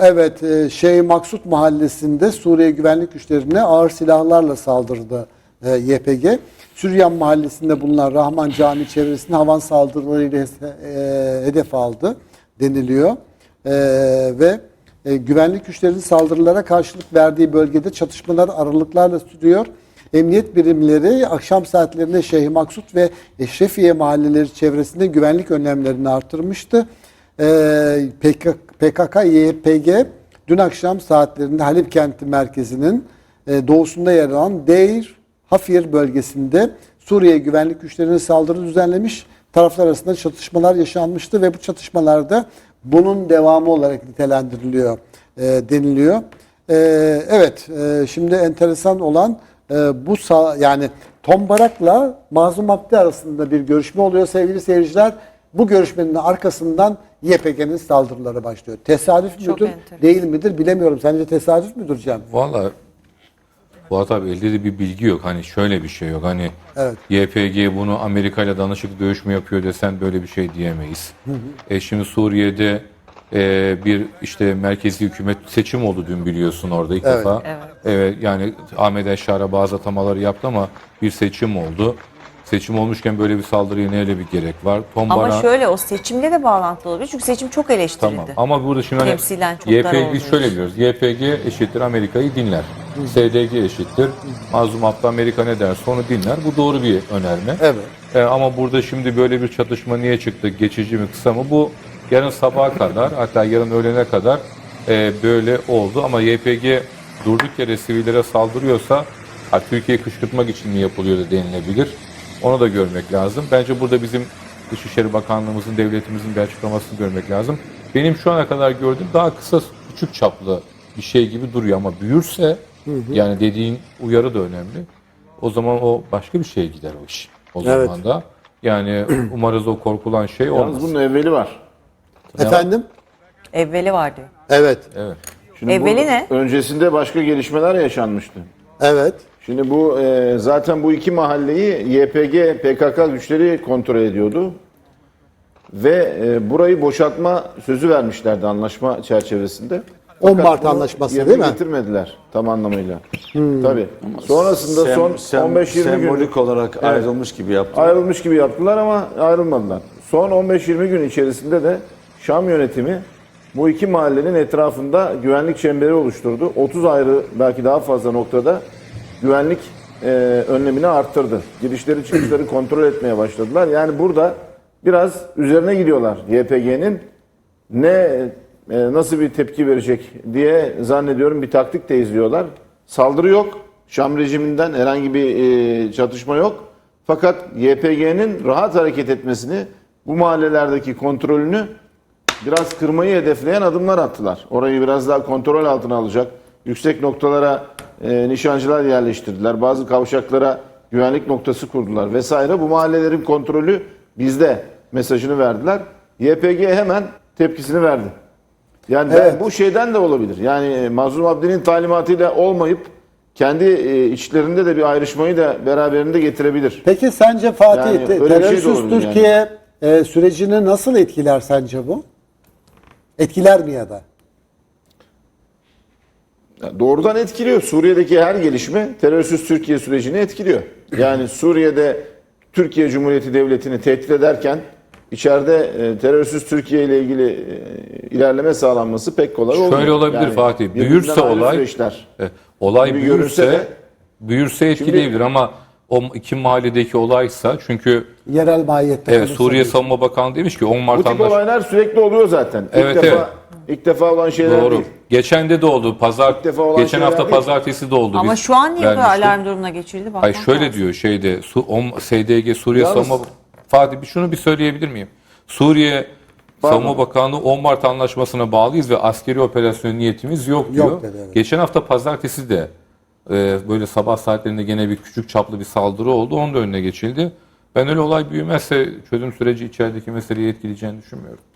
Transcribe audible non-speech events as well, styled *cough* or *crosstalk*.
Evet, e, şey Maksut Mahallesi'nde Suriye güvenlik güçlerine ağır silahlarla saldırdı e, YPG. Süryan Mahallesi'nde bulunan Rahman Camii çevresinde havan saldırılarıyla e, hedef aldı deniliyor. Ve güvenlik güçlerinin saldırılara karşılık verdiği bölgede çatışmalar aralıklarla sürüyor. Emniyet birimleri akşam saatlerinde Şeyh Maksut ve Eşrefiye mahalleleri çevresinde güvenlik önlemlerini artırmıştı. Ee, PKK, PKK-YPG dün akşam saatlerinde Halep kenti merkezinin e, doğusunda yer alan Deir Hafir bölgesinde Suriye güvenlik güçlerine saldırı düzenlemiş. Taraflar arasında çatışmalar yaşanmıştı ve bu çatışmalarda bunun devamı olarak nitelendiriliyor e, deniliyor. E, evet, şimdi enteresan olan bu yani Tom Barak'la Mazlum Abdi arasında bir görüşme oluyor sevgili seyirciler. Bu görüşmenin arkasından YPG'nin saldırıları başlıyor. Tesadüf Çok müdür, enteresan. değil midir bilemiyorum. Sence tesadüf müdür Cem? Valla Fuat abi elde de bir bilgi yok. Hani şöyle bir şey yok. Hani Evet. YPG bunu Amerika ile danışık dövüş mü yapıyor desen böyle bir şey diyemeyiz. E şimdi Suriye'de e, bir işte merkezi hükümet seçim oldu dün biliyorsun orada ilk Evet. defa. Evet. Evet yani Ahmet Eşar'a bazı atamaları yaptı ama bir seçim oldu. Seçim olmuşken böyle bir saldırıya ne öyle bir gerek var? Tom Ama Baran- şöyle o seçimle de bağlantılı olabilir. Çünkü seçim çok eleştirildi. Tamam ama burada şimdi hani Temsilen çok YPG biz şöyle biliyoruz. YPG eşittir Amerika'yı dinler. SDG eşittir. Mazlum Abdü Amerika ne derse onu dinler. Bu doğru bir önerme. Evet. E, ama burada şimdi böyle bir çatışma niye çıktı? Geçici mi kısa mı? Bu yarın sabaha kadar hatta yarın öğlene kadar e, böyle oldu. Ama YPG durduk yere sivillere saldırıyorsa ha, Türkiye'yi kışkırtmak için mi yapılıyor da denilebilir. Onu da görmek lazım. Bence burada bizim Dışişleri Bakanlığımızın, devletimizin bir açıklamasını görmek lazım. Benim şu ana kadar gördüğüm daha kısa, küçük çaplı bir şey gibi duruyor ama büyürse yani dediğin uyarı da önemli. O zaman o başka bir şeye gider o iş. O Evet. zaman da yani *clears throat* umarız o korkulan şey Yalnız olmaz. bunun evveli var. Efendim? Evveli var diyor. Evet. Evet. Şimdi Evveli ne? Öncesinde başka gelişmeler yaşanmıştı. Evet. Şimdi bu e, zaten bu iki mahalleyi YPG PKK güçleri kontrol ediyordu. Ve e, burayı boşaltma sözü vermişlerdi anlaşma çerçevesinde. 10 Fakat Mart bunu anlaşması yerine değil mi? Hmm. getirmediler tam anlamıyla. Tabii. Sonrasında Sem- son sem- 15-20 gün sembolik olarak ayrılmış gibi yaptı. ayrılmış gibi yaptılar ama ayrılmadılar. Son 15-20 gün içerisinde de Şam yönetimi bu iki mahallenin etrafında güvenlik çemberi oluşturdu. 30 ayrı belki daha fazla noktada güvenlik e, önlemini arttırdı. Girişleri çıkışları kontrol etmeye başladılar. Yani burada biraz üzerine gidiyorlar YPG'nin. Ne e, nasıl bir tepki verecek diye zannediyorum bir taktik de izliyorlar. Saldırı yok. Şam rejiminden herhangi bir e, çatışma yok. Fakat YPG'nin rahat hareket etmesini, bu mahallelerdeki kontrolünü biraz kırmayı hedefleyen adımlar attılar. Orayı biraz daha kontrol altına alacak. Yüksek noktalara e, nişancılar yerleştirdiler. Bazı kavşaklara güvenlik noktası kurdular vesaire. Bu mahallelerin kontrolü bizde mesajını verdiler. YPG hemen tepkisini verdi. Yani ben- Evet. bu şeyden de olabilir. Yani e, Mazlum Abdi'nin talimatıyla olmayıp kendi e, içlerinde de bir ayrışmayı da beraberinde getirebilir. Peki sence Fatih Yani şey terörsüz olabilir Türkiye e, sürecini nasıl etkiler sence bu? Etkiler mi ya da? Yani Doğrudan etkiliyor. Suriye'deki her gelişme terörsüz Türkiye sürecini etkiliyor. Yani *clears throat* Suriye'de Türkiye Cumhuriyeti Devleti'ni tehdit ederken içeride e, terörsüz Türkiye ile ilgili e, ilerleme sağlanması pek kolay olmuyor. Şöyle olabilir Fatih. birbirinden Büyürse olay süreçler. e, olay Gibi büyürse de- büyürse etkileyebilir ama o iki mahalledeki olaysa çünkü Yerel mahiyette. evet, Suriye. Savunma Bakanı demiş ki 10 Bu Mart tip anlaş- olaylar sürekli oluyor zaten. İlk Evet, defa evet. ilk defa olan şeyler Doğru. değil. Geçen de de oldu. Pazar İlk defa olan geçen şeyler hafta değil. pazartesi de oldu. Ama Biz şu an niye böyle vermiştik. alarm durumuna geçildi? Hayır Bakmak şöyle lazım. diyor şeyde Su, OM, SDG Suriye Yalnız- Savunma Fatih bir şunu bir söyleyebilir miyim? Suriye Savunma Bakanlığı 10 Mart anlaşmasına bağlıyız ve askeri operasyon niyetimiz yok diyor. Yok dedi, evet. Geçen hafta pazartesi de e, böyle sabah saatlerinde gene bir küçük çaplı bir saldırı oldu. Onun da önüne geçildi. Ben öyle olay büyümezse çözüm süreci içerideki meseleyi etkileyeceğini düşünmüyorum.